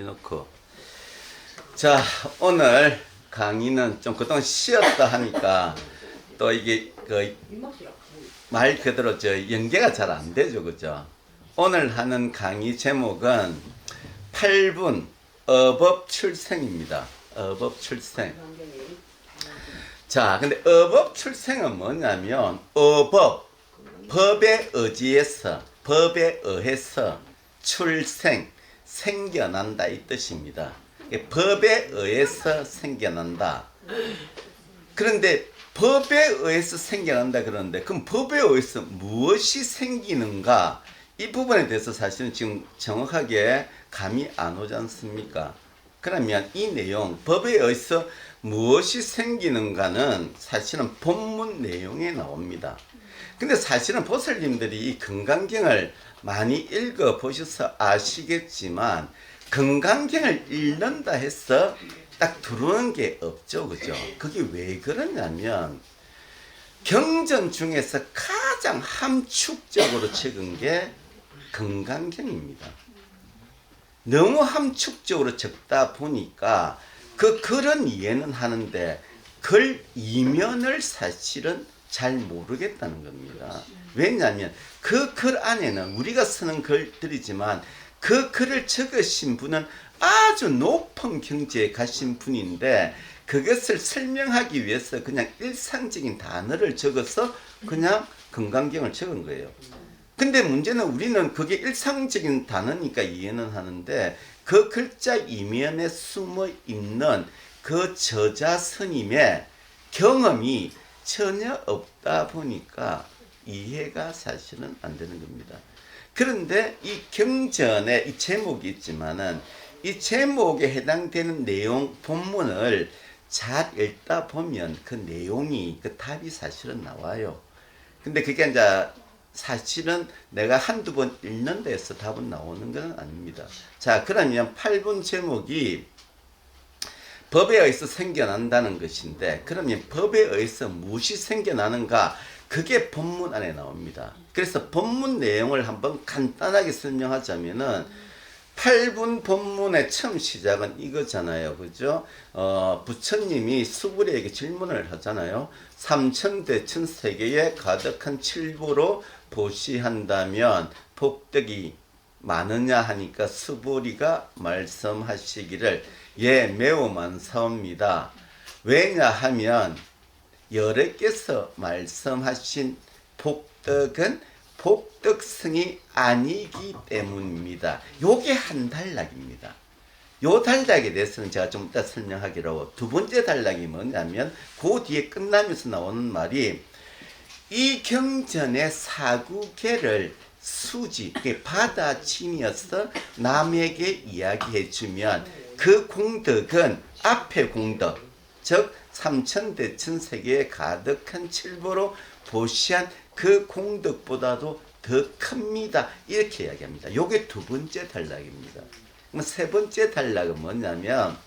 올려놓고. 자 오늘 강의는 좀 그동안 쉬었다 하니까 또 이게 그 말 그대로 저 연계가 잘 안 되죠 그죠? 오늘 하는 강의 제목은 8분 어법 출생입니다. 어법 출생. 자 근데 어법 출생은 뭐냐면 어법 법에 의지해서 법에 의해서 출생 생겨난다 이 뜻입니다. 법에 의해서 생겨난다. 그런데 법에 의해서 생겨난다 그러는데 그럼 법에 의해서 무엇이 생기는가 이 부분에 대해서 사실은 지금 정확하게 감이 안 오지 않습니까? 그러면 이 내용 법에 의해서 무엇이 생기는가는 사실은 본문 내용에 나옵니다. 근데 사실은 보살님들이 이 건강경을 많이 읽어 보셔서 아시겠지만 건강경을 읽는다 해서 딱 들어오는 게 없죠, 그죠? 그게 왜 그러냐면 경전 중에서 가장 함축적으로 적은 게 건강경입니다. 너무 함축적으로 적다 보니까 그 글은 이해는 하는데 글 이면을 사실은 잘 모르겠다는 겁니다. 왜냐하면 그 글 안에는 우리가 쓰는 글들이지만 그 글을 적으신 분은 아주 높은 경지에 가신 분인데 그것을 설명하기 위해서 그냥 일상적인 단어를 적어서 그냥 건강경을 적은 거예요. 근데 문제는 우리는 그게 일상적인 단어니까 이해는 하는데 그 글자 이면에 숨어 있는 그 저자 스님의 경험이 전혀 없다 보니까 이해가 사실은 안 되는 겁니다. 그런데 이 경전에 이 제목이 있지만은 이 제목에 해당되는 내용 본문을 잘 읽다 보면 그 내용이 그 답이 사실은 나와요. 근데 그게 이제 사실은 내가 한두 번 읽는 데서 답은 나오는 건 아닙니다. 자, 그러면 8분 제목이 법에 의해서 생겨난다는 것인데 그러면 법에 의해서 무엇이 생겨나는가 그게 본문 안에 나옵니다. 그래서 본문 내용을 한번 간단하게 설명하자면은 8분 본문의 처음 시작은 이거잖아요. 그죠? 어, 부처님이 수부리에게 질문을 하잖아요. 삼천대천 세계에 가득한 칠부로 보시한다면 복덕이 많으냐 하니까 수부리가 말씀하시기를 예 매우 많사옵니다. 왜냐하면 여러께서 말씀하신 복덕은 복덕성이 아니기 때문입니다. 요게 한 단락입니다. 요 단락에 대해서는 제가 좀 이따 설명하기로 두 번째 단락이 뭐냐면 그 뒤에 끝나면서 나오는 말이 이 경전의 사구계를 수지, 받아치면서 남에게 이야기해주면 그 공덕은 앞의 공덕, 즉 삼천대 천 세계에 가득한 칠보로 보시한 그 공덕보다도 더 큽니다. 이렇게 이야기합니다. 요게 두 번째 단락입니다. 세 번째 단락은 뭐냐면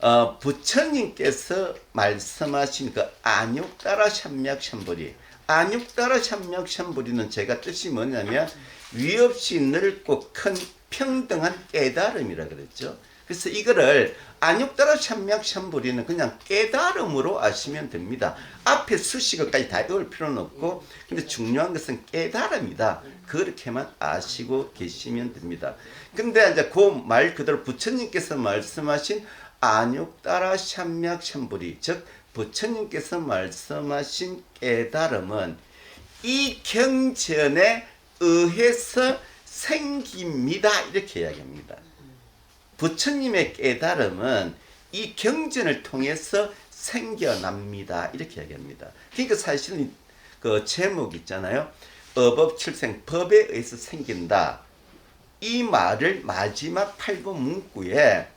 어, 부처님께서 말씀하신 그 안육따라 샴맥샴불이 안육따라 샴맥샴불이는 제가 뜻이 뭐냐면 위 없이 넓고 큰 평등한 깨달음이라 그랬죠. 그래서 이거를 안육따라 샴맥샴불이는 그냥 깨달음으로 아시면 됩니다. 앞에 수식어까지 다 외울 필요는 없고 근데 중요한 것은 깨달음이다. 그렇게만 아시고 계시면 됩니다. 근데 이제 그 말 그대로 부처님께서 말씀하신 안육따라 샴맥샴불이 즉 부처님께서 말씀하신 깨달음은 이 경전에 의해서 생깁니다. 이렇게 이야기합니다. 부처님의 깨달음은 이 경전을 통해서 생겨납니다. 이렇게 이야기합니다. 그러니까 사실은 그 제목 있잖아요. 어법 출생, 법에 의해서 생긴다. 이 말을 마지막 팔부 문구에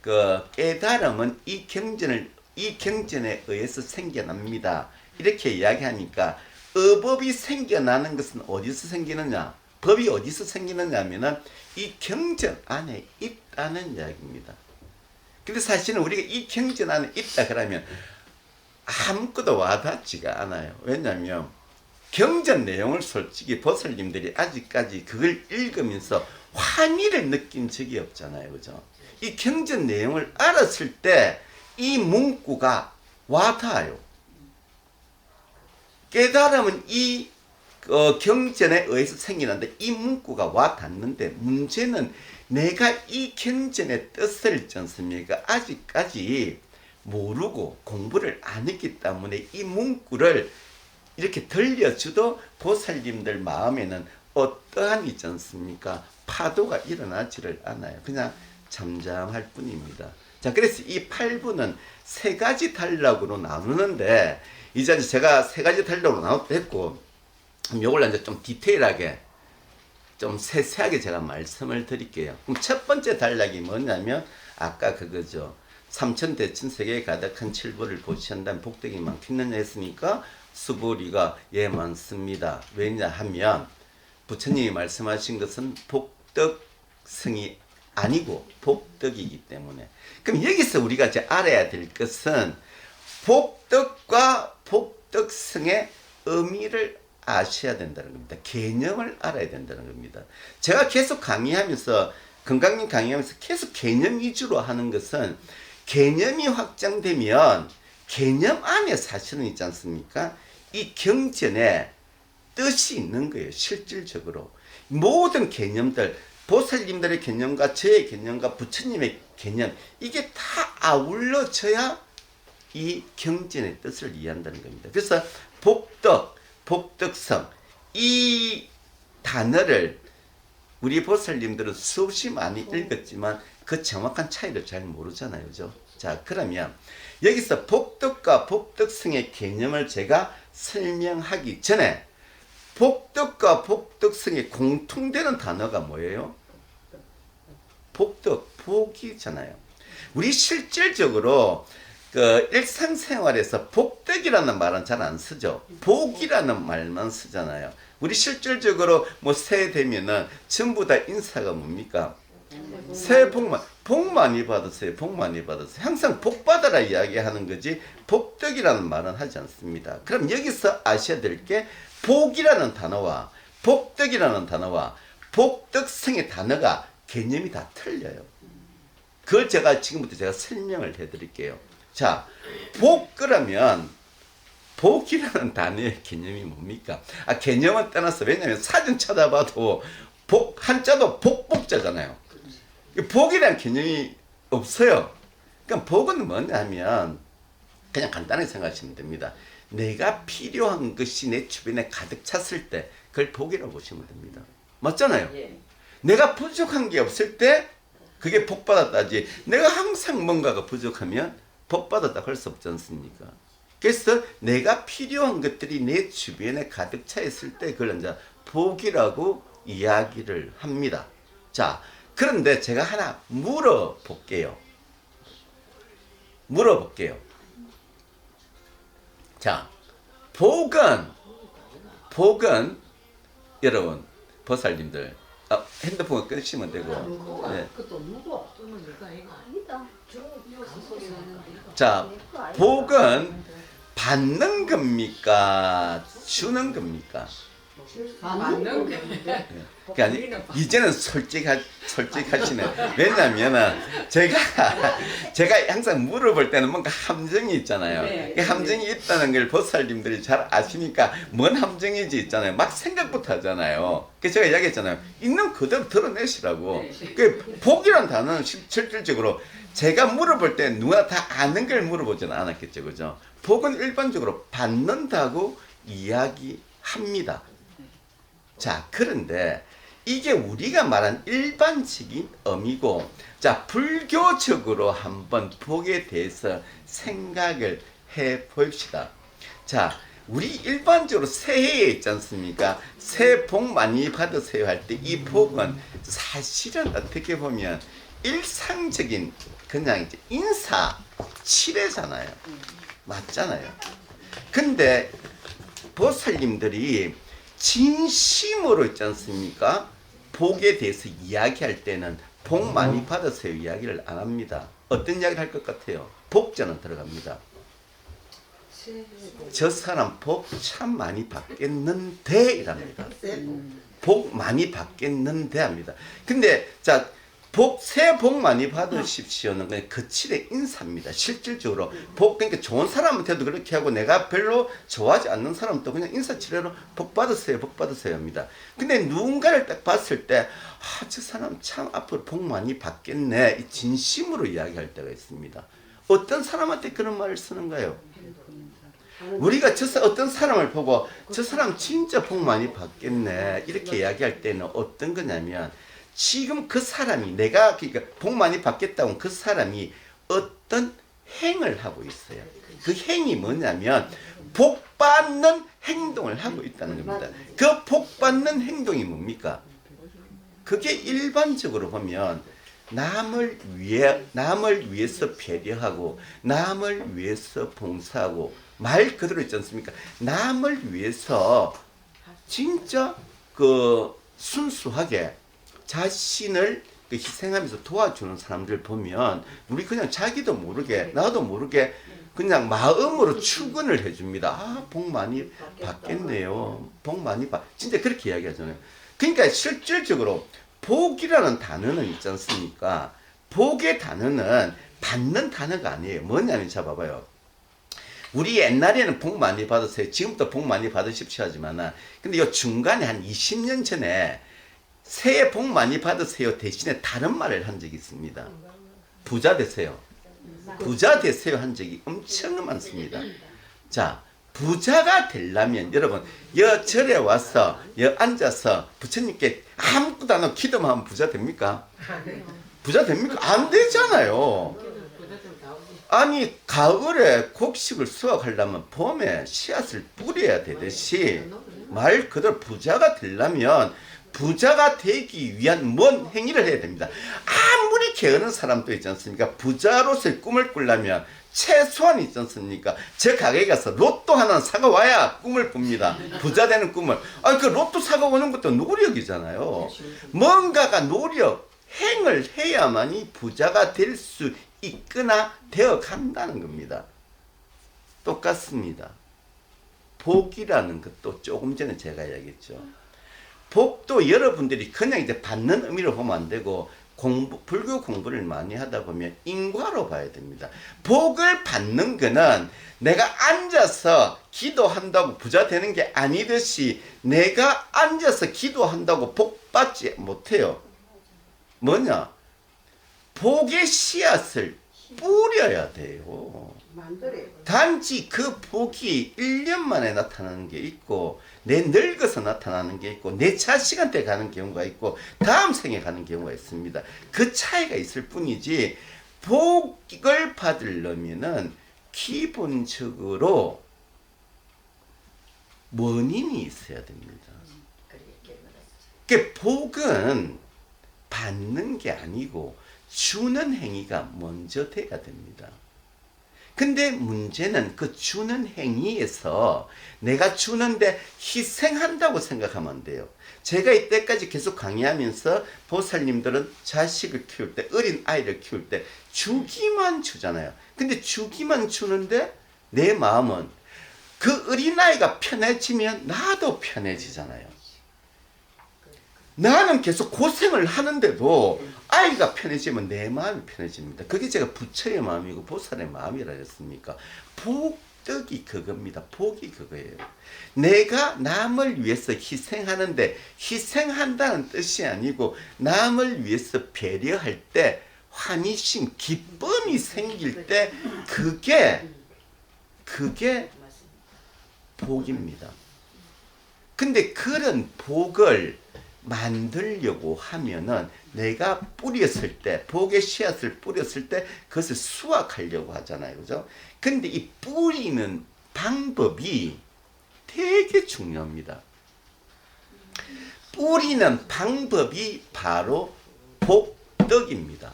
그 깨달음은 이 경전을 이 경전에 의해서 생겨납니다. 이렇게 이야기하니까 어법이 생겨나는 것은 어디서 생기느냐? 법이 어디서 생기느냐면은 이 경전 안에 있다는 이야기입니다. 근데 사실은 우리가 이 경전 안에 있다 그러면 아무것도 와닿지가 않아요. 왜냐하면 경전 내용을 솔직히 보살님들이 아직까지 그걸 읽으면서 환희를 느낀 적이 없잖아요. 그죠? 이 경전 내용을 알았을 때 이 문구가 와닿아요. 깨달음은 이 어, 경전에 의해서 생기는데 이 문구가 와 닿는데 문제는 내가 이 경전의 뜻을 있지 않습니까? 아직까지 모르고 공부를 안 했기 때문에 이 문구를 이렇게 들려주도 보살님들 마음에는 어떠한 있지 않습니까? 파도가 일어나지를 않아요. 그냥 잠잠할 뿐입니다. 자, 그래서 이 8부는 세 가지 단락으로 나누는데, 이제 제가 세 가지 단락으로 나눴고, 요걸 이제 좀 디테일하게, 좀 세세하게 제가 말씀을 드릴게요. 그럼 첫 번째 단락이 뭐냐면, 아까 그거죠. 삼천대천 세계에 가득한 칠보를 보시한다면 복덕이 많겠느냐 했으니까, 수보리가 예 많습니다. 왜냐 하면, 부처님이 말씀하신 것은 복덕성이 아니고 복덕이기 때문에. 그럼 여기서 우리가 이제 알아야 될 것은 복덕과 복덕성의 의미를 아셔야 된다는 겁니다. 개념을 알아야 된다는 겁니다. 제가 계속 강의하면서 건강님 강의하면서 계속 개념 위주로 하는 것은 개념이 확장되면 개념 안에 사실은 있지 않습니까? 이 경전에 뜻이 있는 거예요. 실질적으로 모든 개념들 보살님들의 개념과 저의 개념과 부처님의 개념 이게 다 아울러져야 이 경전의 뜻을 이해한다는 겁니다. 그래서 복덕, 복덕성 이 단어를 우리 보살님들은 수없이 많이 읽었지만 그 정확한 차이를 잘 모르잖아요. 그죠? 자, 그러면 여기서 복덕과 복덕성의 개념을 제가 설명하기 전에 복덕과 복덕성의 공통되는 단어가 뭐예요? 복덕, 복이잖아요. 우리 실질적으로 그 일상생활에서 복덕이라는 말은 잘 안 쓰죠. 복이라는 말만 쓰잖아요. 우리 실질적으로 뭐 새해 되면은 전부 다 인사가 뭡니까? 새해 복만 복 많이 받으세요. 복 많이 받으세요. 항상 복 받아라 이야기하는 거지 복덕이라는 말은 하지 않습니다. 그럼 여기서 아셔야 될 게 복이라는 단어와 복덕이라는 단어와 복덕성의 단어가 개념이 다 틀려요. 그걸 제가 지금부터 제가 설명을 해드릴게요. 자, 복 그러면 복이라는 단어의 개념이 뭡니까? 아, 개념은 떠나서 왜냐면 사진 찾아봐도 복 한자도 복복자잖아요. 이 복이라는 개념이 없어요. 그러니까 복은 뭐냐면 그냥 간단하게 생각하시면 됩니다. 내가 필요한 것이 내 주변에 가득 찼을 때 그걸 복이라고 보시면 됩니다. 맞잖아요. 예. 내가 부족한 게 없을 때 그게 복 받았다지. 내가 항상 뭔가가 부족하면 복 받았다 할수 없지 않습니까? 그래서 내가 필요한 것들이 내 주변에 가득 차 있을 때 그걸 이제 복이라고 이야기를 합니다. 자, 그런데 제가 하나 물어볼게요. 물어볼게요. 자, 복은 복은 여러분 보살님들 아, 핸드폰 끄시면 되고 네. 자 복은 받는 겁니까? 주는 겁니까? 맞는 게 그러니까 이제는 솔직하 솔직하시네. 왜냐면은 제가 제가 항상 물어볼 때는 뭔가 함정이 있잖아요. 네. 이 함정이 있다는 걸 보살님들이 잘 아시니까 뭔 함정인지 있잖아요. 막 생각부터 하잖아요. 그래서 제가 이야기했잖아요. 있는 그대로 드러내시라고. 네. 그 복이란 단어는 실- 실질적으로 제가 물어볼 때 누가 다 아는 걸 물어보지는 않았겠죠 그죠 복은 일반적으로 받는다고 이야기합니다 자, 그런데 이게 우리가 말한 일반적인 의미고, 자, 불교적으로 한번 복에 대해서 생각을 해 봅시다. 자, 우리 일반적으로 새해에 있지 않습니까? 새해 복 많이 받으세요 할 때 이 복은 사실은 어떻게 보면 일상적인 그냥 이제 인사 치레잖아요. 맞잖아요. 근데 보살님들이 진심으로 있지 않습니까? 복에 대해서 이야기할 때는 복 많이 받으세요 이야기를 안 합니다. 어떤 이야기를 할 것 같아요? 복자는 들어갑니다. 저 사람 복 참 많이 받겠는데 이랍니다. 복 많이 받겠는데 합니다. 근데 자, 복, 새해 복 많이 받으십시오는 그냥 거칠의 인사입니다. 실질적으로. 복, 그러니까 좋은 사람한테도 그렇게 하고 내가 별로 좋아하지 않는 사람도 그냥 인사치레로 복 받으세요, 복 받으세요 합니다. 근데 누군가를 딱 봤을 때, 아, 저 사람 참 앞으로 복 많이 받겠네. 이 진심으로 이야기할 때가 있습니다. 어떤 사람한테 그런 말을 쓰는가요? 우리가 저 사- 어떤 사람을 보고 저 사람 진짜 복 많이 받겠네 이렇게 이야기할 때는 어떤 거냐면 지금 그 사람이 내가 그러니까 복 많이 받겠다고 그 사람이 어떤 행을 하고 있어요. 그 행이 뭐냐면 복 받는 행동을 하고 있다는 겁니다. 그 복 받는 행동이 뭡니까? 그게 일반적으로 보면 남을 위해 남을 위해서 배려하고 남을 위해서 봉사하고 말 그대로 있지 않습니까? 남을 위해서 진짜 그 순수하게 자신을 그 희생하면서 도와주는 사람들 보면 우리 그냥 자기도 모르게 나도 모르게 그냥 마음으로 축원을 해줍니다. 아, 복 많이 받겠네요. 복 많이 받. 진짜 그렇게 이야기하잖아요. 그러니까 실질적으로 복이라는 단어는 있지 않습니까? 복의 단어는 받는 단어가 아니에요. 뭐냐면 잡아봐요. 우리 옛날에는 복 많이 받으세요. 지금도 복 많이 받으십시오 하지만 근데 이 중간에 한 20년 전에 새해 복 많이 받으세요 대신에 다른 말을 한 적이 있습니다. 부자 되세요. 부자 되세요 한 적이 엄청 많습니다. 자, 부자가 되려면 여러분 여 절에 와서 여 앉아서 부처님께 아무것도 안 하고 기도만 하면 부자 됩니까? 부자 됩니까? 안 되잖아요. 아니 가을에 곡식을 수확하려면 봄에 씨앗을 뿌려야 되듯이 말 그대로 부자가 되려면 부자가 되기 위한 뭔 행위를 해야 됩니다. 아무리 게으른 사람도 있지 않습니까? 부자로서의 꿈을 꾸려면 최소한 있지 않습니까? 제 가게에 가서 로또 하나 사가 와야 꿈을 꿉니다. 부자 되는 꿈을. 아니 그 로또 사가 오는 것도 노력이잖아요. 뭔가가 노력, 행을 해야만이 부자가 될 수 있거나 되어 간다는 겁니다. 똑같습니다. 복이라는 것도 조금 전에 제가 이야기했죠. 복도 여러분들이 그냥 이제 받는 의미로 보면 안 되고 공부, 불교 공부를 많이 하다 보면 인과로 봐야 됩니다. 복을 받는 거는 내가 앉아서 기도한다고 부자 되는 게 아니듯이 내가 앉아서 기도한다고 복 받지 못해요. 뭐냐? 복의 씨앗을 뿌려야 돼요. 단지 그 복이 1년 만에 나타나는 게 있고 내 늙어서 나타나는 게 있고 내 자식한테 가는 경우가 있고 다음 생에 가는 경우가 있습니다. 그 차이가 있을 뿐이지 복을 받으려면은 기본적으로 원인이 있어야 됩니다. 그 복은 받는 게 아니고 주는 행위가 먼저 돼야 됩니다. 근데 문제는 그 주는 행위에서 내가 주는데 희생한다고 생각하면 안 돼요. 제가 이때까지 계속 강의하면서 보살님들은 자식을 키울 때, 어린 아이를 키울 때 주기만 주잖아요. 근데 주기만 주는데 내 마음은 그 어린아이가 편해지면 나도 편해지잖아요. 나는 계속 고생을 하는데도 아이가 편해지면 내 마음이 편해집니다. 그게 제가 부처의 마음이고 보살의 마음이라 했습니까? 복덕이 그겁니다. 복이 그거예요. 내가 남을 위해서 희생하는데 희생한다는 뜻이 아니고 남을 위해서 배려할 때 환희심, 기쁨이 생길 때 그게 그게 복입니다. 근데 그런 복을 만들려고 하면은 내가 뿌렸을 때, 복의 씨앗을 뿌렸을 때 그것을 수확하려고 하잖아요. 그죠? 근데 이 뿌리는 방법이 되게 중요합니다. 뿌리는 방법이 바로 복덕입니다.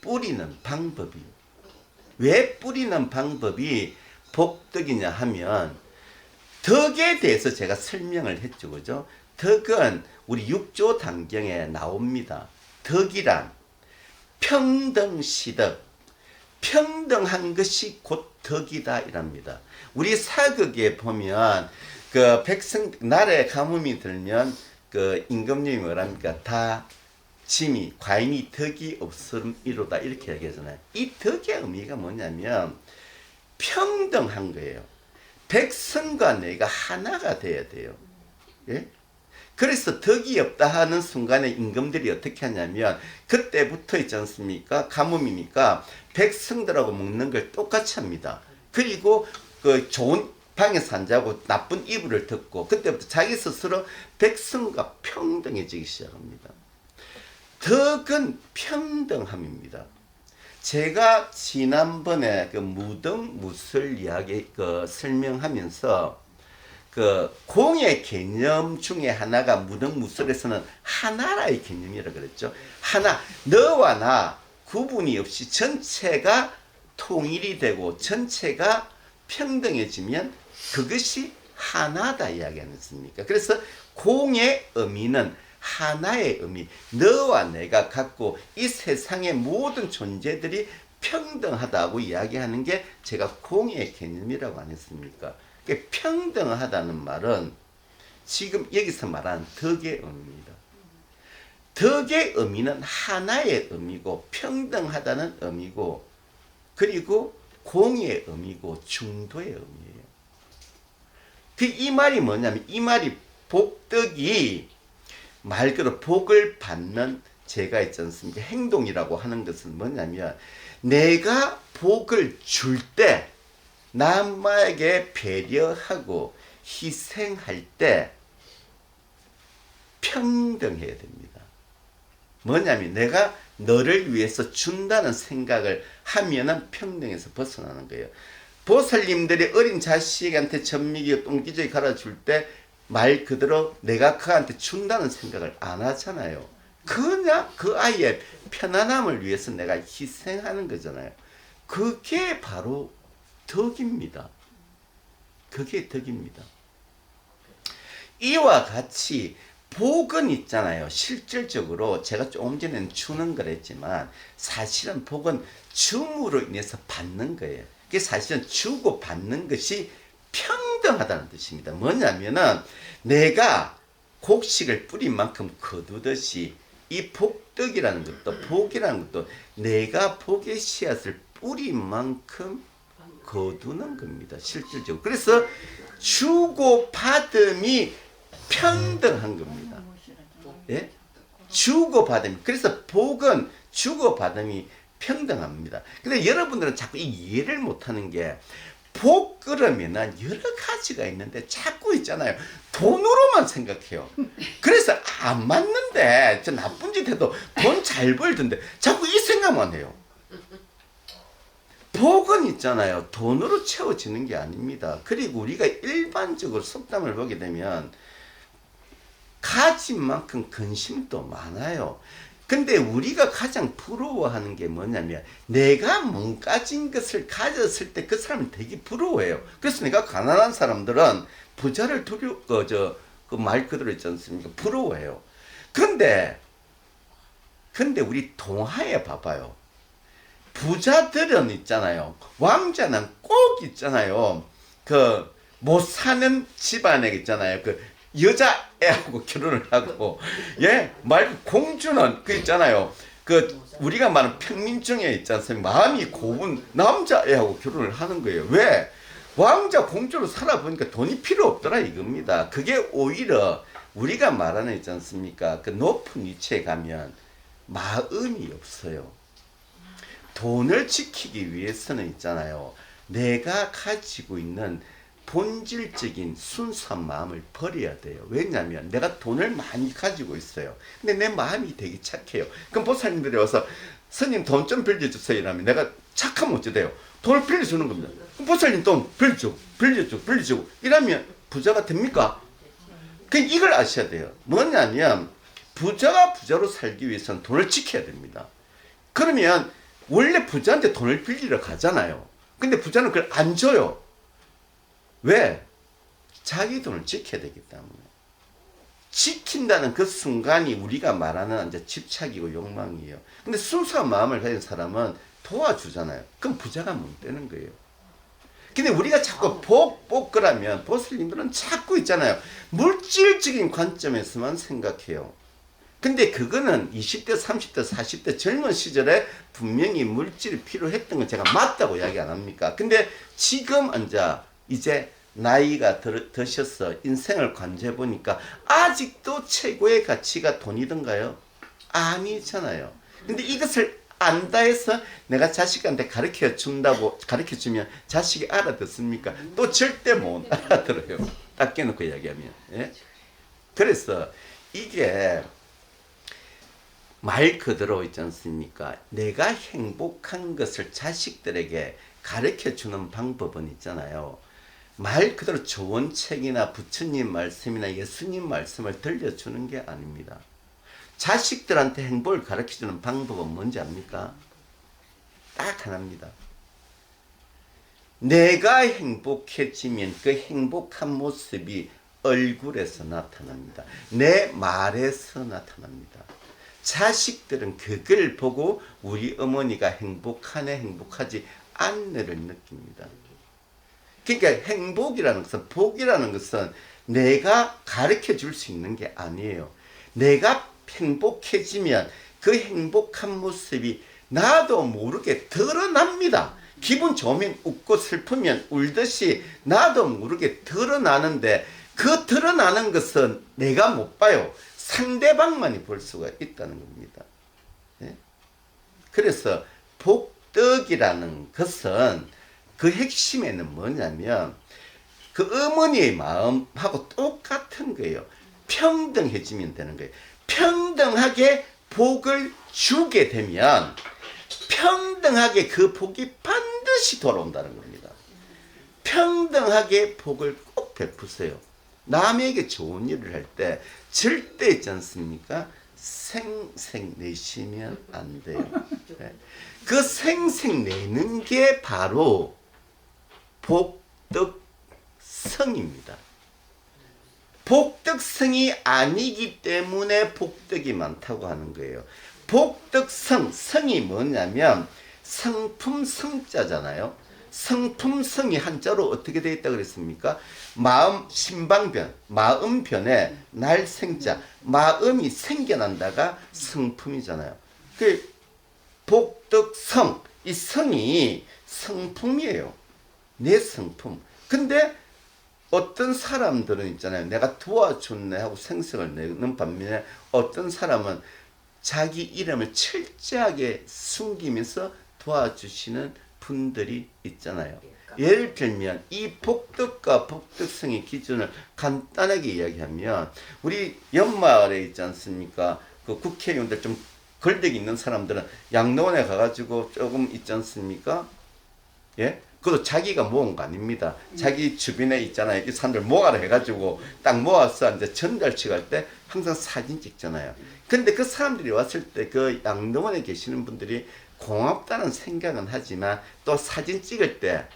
뿌리는 방법이. 왜 뿌리는 방법이 복덕이냐 하면 덕에 대해서 제가 설명을 했죠. 그죠? 덕은 우리 육조 단경에 나옵니다. 덕이란 평등시덕, 평등한 것이 곧 덕이다 이랍니다. 우리 사극에 보면 그 백성 나라에 가뭄이 들면 그 임금님이 뭐랍니까 다 짐이 과인이 덕이 없음이로다 이렇게 얘기하잖아요. 이 덕의 의미가 뭐냐면 평등한 거예요. 백성과 내가 하나가 돼야 돼요. 예? 그래서 덕이 없다 하는 순간에 임금들이 어떻게 하냐면 그때부터 있지 않습니까? 가뭄이니까 백성들하고 먹는 걸 똑같이 합니다. 그리고 그 좋은 방에서 안 자고 나쁜 이불을 덮고 그때부터 자기 스스로 백성과 평등해지기 시작합니다. 덕은 평등함입니다. 제가 지난번에 그 무등 무술 이야기 그 설명하면서 그 공의 개념 중에 하나가 무등 무술에서는 하나라의 개념이라 그랬죠. 하나 너와 나 구분이 없이 전체가 통일이 되고 전체가 평등해지면 그것이 하나다 이야기 아니겠습니까? 그래서 공의 의미는 하나의 의미, 너와 내가 갖고 이 세상의 모든 존재들이 평등하다고 이야기하는 게 제가 공의 개념이라고 안 했습니까? 그 평등하다는 말은 지금 여기서 말하는 덕의 의미입니다. 덕의 의미는 하나의 의미고 평등하다는 의미고 그리고 공의 의미고 중도의 의미예요. 그 이 말이 뭐냐면 이 말이 복덕이 말 그대로 복을 받는 제가 있지 않습니까? 행동이라고 하는 것은 뭐냐면 내가 복을 줄 때 남에게 배려하고 희생할 때 평등해야 됩니다. 뭐냐면 내가 너를 위해서 준다는 생각을 하면은 평등에서 벗어나는 거예요. 보살님들이 어린 자식한테 전미기 똥기저귀 갈아줄 때 말 그대로 내가 그한테 준다는 생각을 안 하잖아요. 그냥 그 아이의 편안함을 위해서 내가 희생하는 거잖아요. 그게 바로 덕입니다. 그게 덕입니다. 이와 같이 복은 있잖아요. 실질적으로 제가 조금 전에 주는 거랬지만 사실은 복은 줌으로 인해서 받는 거예요. 그게 사실은 주고 받는 것이 평등하다는 뜻입니다. 뭐냐면은 내가 곡식을 뿌린 만큼 거두듯이 이 복덕이라는 것도 복이라는 것도 내가 복의 씨앗을 뿌린 만큼 거두는 겁니다. 실질적으로. 그래서 주고 받음이 평등한 겁니다. 예? 주고 받음. 그래서 복은 주고 받음이 평등합니다. 근데 여러분들은 자꾸 이 이해를 못하는 게 복 그러면은 여러 가지가 있는데 자꾸 있잖아요. 돈으로만 생각해요. 그래서 안 맞는데 저 나쁜 짓 해도 돈 잘 벌던데 자꾸 이 생각만 해요. 복은 있잖아요. 돈으로 채워지는 게 아닙니다. 그리고 우리가 일반적으로 속담을 보게 되면 가진 만큼 근심도 많아요. 근데 우리가 가장 부러워하는 게 뭐냐면 내가 못 가진 것을 가졌을 때 그 사람은 되게 부러워해요. 그래서 내가 가난한 사람들은 부자를 두려 그저그 말 그대로 있지 않습니까? 부러워해요. 근데 근데 우리 동화에 봐봐요. 부자들은 있잖아요. 왕자는 꼭 있잖아요. 그 못 사는 집안에 있잖아요. 그 여자 애하고 결혼을 하고 예말 공주는 그 있잖아요. 그 우리가 말하는 평민중에 있지 않습니까? 마음이 고운 남자 애하고 결혼을 하는 거예요. 왜? 왕자 공주로 살아보니까 돈이 필요 없더라 이겁니다. 그게 오히려 우리가 말하는 있지 않습니까? 그 높은 위치에 가면 마음이 없어요. 돈을 지키기 위해서는 있잖아요. 내가 가지고 있는 본질적인 순수한 마음을 버려야 돼요. 왜냐하면 내가 돈을 많이 가지고 있어요. 근데 내 마음이 되게 착해요. 그럼 보살님들이 와서 스님 돈 좀 빌려주세요. 이러면 내가 착하면 어찌 돼요? 돈을 빌려주는 겁니다. 그럼 보살님 돈 빌려주고 빌려주고 빌려주고 이러면 부자가 됩니까? 그 이걸 아셔야 돼요. 뭐냐면 부자가 부자로 살기 위해서는 돈을 지켜야 됩니다. 그러면 원래 부자한테 돈을 빌리러 가잖아요. 근데 부자는 그걸 안 줘요. 왜? 자기 돈을 지켜야 되기 때문에. 지킨다는 그 순간이 우리가 말하는 이제 집착이고 욕망이에요. 근데 순수한 마음을 가진 사람은 도와주잖아요. 그럼 부자가 못 되는 거예요. 근데 우리가 자꾸 복, 복 그러면 보슬님들은 자꾸 있잖아요. 물질적인 관점에서만 생각해요. 근데 그거는 20대, 30대, 40대 젊은 시절에 분명히 물질이 필요했던 건 제가 맞다고 이야기 안 합니까? 근데 지금 이제 이제 나이가 들, 드셔서 인생을 관조해 보니까 아직도 최고의 가치가 돈이던가요? 아니잖아요. 근데 이것을 안다 해서 내가 자식한테 가르쳐 준다고 가르쳐 주면 자식이 알아듣습니까? 또 절대 못 알아들어요. 딱 깨놓고 이야기하면. 예? 그래서 이게 말 그대로 있지 않습니까? 내가 행복한 것을 자식들에게 가르쳐 주는 방법은 있잖아요. 말 그대로 좋은 책이나 부처님 말씀이나 예수님 말씀을 들려주는 게 아닙니다. 자식들한테 행복을 가르쳐 주는 방법은 뭔지 압니까? 딱 하나입니다. 내가 행복해지면 그 행복한 모습이 얼굴에서 나타납니다. 내 말에서 나타납니다. 자식들은 그걸 보고 우리 어머니가 행복하네 행복하지 않네를 느낍니다. 그러니까 행복이라는 것은 복이라는 것은 내가 가르쳐 줄 수 있는 게 아니에요. 내가 행복해지면 그 행복한 모습이 나도 모르게 드러납니다. 기분 좋으면 웃고 슬프면 울듯이 나도 모르게 드러나는데 그 드러나는 것은 내가 못 봐요. 상대방만이 볼 수가 있다는 겁니다. 예? 그래서 복덕이라는 것은 그 핵심에는 뭐냐면 그 어머니의 마음하고 똑같은 거예요. 평등해지면 되는 거예요. 평등하게 복을 주게 되면 평등하게 그 복이 반드시 돌아온다는 겁니다. 평등하게 복을 꼭 베푸세요. 남에게 좋은 일을 할 때 절대 있지 않습니까? 생생 내시면 안 돼요. 네. 그 생생 내는 게 바로 복덕성입니다. 복덕성이 아니기 때문에 복덕이 많다고 하는 거예요. 복덕성, 성이 뭐냐면 성품 성자잖아요. 성품성이 한자로 어떻게 되어 있다 그랬습니까? 마음 신방변, 마음변에 날 생자, 마음이 생겨난다가 성품이잖아요. 그 복덕성, 이 성이 성품이에요. 내 성품. 근데 어떤 사람들은 있잖아요. 내가 도와줬네 하고 생색을 내는 반면에 어떤 사람은 자기 이름을 철저하게 숨기면서 도와주시는 분들이 있잖아요. 예를 들면 이 복덕과 복덕성의 기준을 간단하게 이야기하면 우리 연말에 있지 않습니까? 그 국회의원들 좀 걸덕 있는 사람들은 양로원에 가가지고 조금 있지 않습니까? 예? 그것도 자기가 모은 거 아닙니다. 자기 주변에 있잖아요. 이 사람들 모아라 해가지고 딱 모아서 이제 전달치 갈때 항상 사진 찍잖아요. 근데 그 사람들이 왔을 때 그 양동원에 계시는 분들이 고맙다는 생각은 하지만 또 사진 찍을 때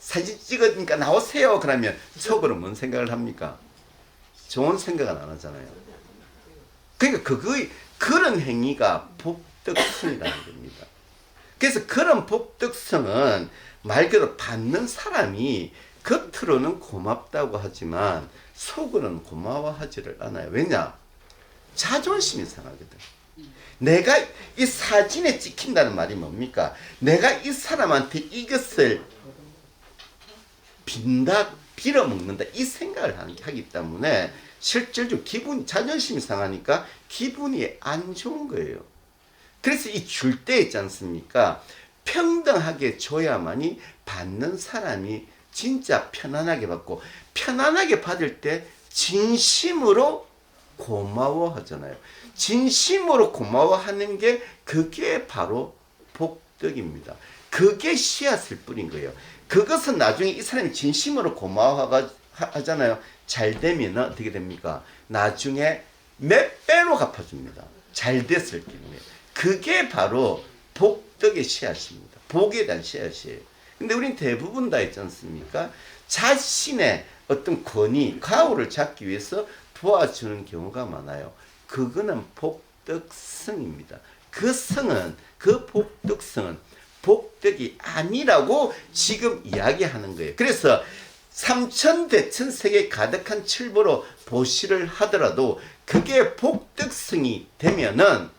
사진 찍으니까 나오세요. 그러면 속으로 뭔 생각을 합니까? 좋은 생각은 안 하잖아요. 그러니까 그거의 그런 행위가 복덕성이라는 겁니다. 그래서 그런 복덕성은 말 그대로 받는 사람이 겉으로는 고맙다고 하지만 속으로는 고마워하지를 않아요. 왜냐? 자존심이 상하거든. 내가 이 사진에 찍힌다는 말이 뭡니까? 내가 이 사람한테 이것을 빈다, 빌어먹는다, 이 생각을 하기 때문에 실질적으로 기분, 자존심이 상하니까 기분이 안 좋은 거예요. 그래서 이 줄 때 있지 않습니까? 평등하게 줘야만이 받는 사람이 진짜 편안하게 받고 편안하게 받을 때 진심으로 고마워하잖아요. 진심으로 고마워하는 게 그게 바로 복덕입니다. 그게 씨앗을 뿌린 거예요. 그것은 나중에 이 사람이 진심으로 고마워하잖아요. 잘 되면 어떻게 됩니까? 나중에 몇 배로 갚아줍니다. 잘 됐을 경우에. 그게 바로 복덕의 씨앗입니다. 복에 대한 씨앗이에요. 근데 우린 대부분 다 있지 않습니까? 자신의 어떤 권위, 가오를 잡기 위해서 도와주는 경우가 많아요. 그거는 복덕성입니다. 그 성은, 그 복덕성은 복덕이 아니라고 지금 이야기하는 거예요. 그래서 삼천대천세계 가득한 칠보로 보시를 하더라도 그게 복덕성이 되면은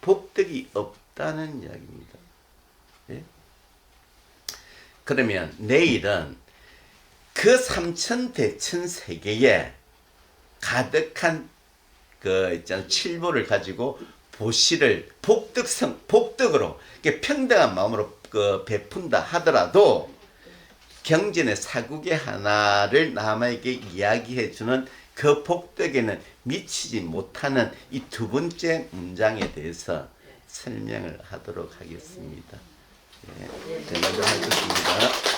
복덕이 없다는 이야기입니다. 예? 그러면 내일은 그 삼천대천세계에 가득한 그 있잖아 칠보를 가지고 보시를 복덕성 복덕으로 이렇게 평등한 마음으로 그 베푼다 하더라도 경전의 사국의 하나를 남에게 이야기해 주는 그 복덕에는 미치지 못하는 이 두 번째 문장에 대해서 설명을 하도록 하겠습니다. 예, 네, 먼저 하겠습니다.